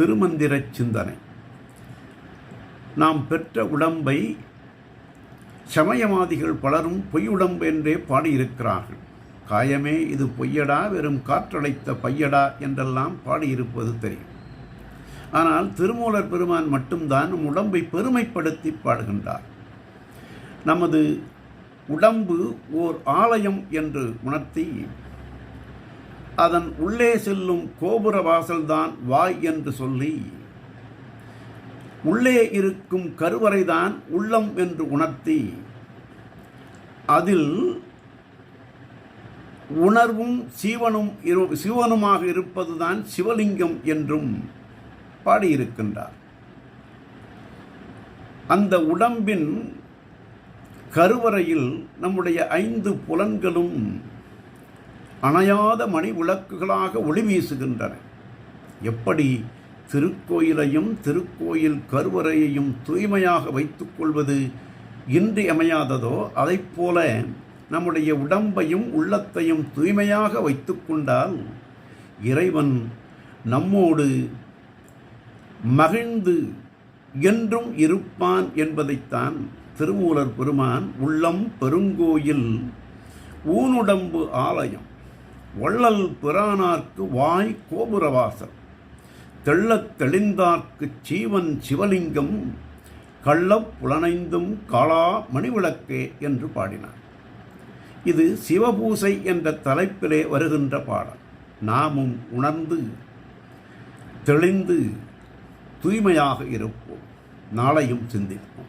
திருமந்திர சிந்தனை. நாம் பெற்ற உடம்பை சமயவாதிகள் பலரும் பொய்யுடம்பு என்றே பாடியிருக்கிறார்கள். காயமே இது பொய்யடா வெறும் காற்றடைத்த பையடா என்றெல்லாம் பாடியிருப்பது தெரியும். ஆனால் திருமூலர் பெருமான் மட்டும்தான் நம் உடம்பை பெருமைப்படுத்தி பாடுகின்றார். நமது உடம்பு ஓர் ஆலயம் என்று உணர்த்தி அதன் உள்ளே செல்லும் கோபுர வாசல்தான் வாய் என்று சொல்லி உள்ளே இருக்கும் கருவறைதான் உள்ளம் என்று உணர்த்தி அதில் உணர்வும் சீவனும் இரு சிவனுமாக இருப்பதுதான் சிவலிங்கம் என்றும் பாடியிருக்கின்றார். அந்த உடம்பின் கருவறையில் நம்முடைய ஐந்து புலன்களும் அணையாத மணி விளக்குகளாக ஒளி வீசுகின்றன. எப்படி திருக்கோயிலையும் திருக்கோயில் கருவறையையும் தூய்மையாக வைத்துக்கொள்வது இன்றியமையாததோ அதைப்போல நம்முடைய உடம்பையும் உள்ளத்தையும் தூய்மையாக வைத்துக்கொண்டால் இறைவன் நம்மோடு மகிழ்ந்து என்றும் இருப்பான் என்பதைத்தான் திருமூலர் பெருமான் உள்ளம் பெருங்கோயில் ஊனுடம்பு ஆலயம். வள்ளல் பிரானார்க்கு வாய் கோபுரவாசல் தெள்ளத் தெளிந்தார்க்கு சீவன் சிவலிங்கம் கள்ளப் புலனைந்தும் காளா மணிவிளக்கே என்று பாடினார். இது சிவபூசை என்ற தலைப்பிலே வருகின்ற பாடல். நாமும் உணர்ந்து தெளிந்து தூய்மையாக இருப்போம். நாளையும் சிந்திப்போம்.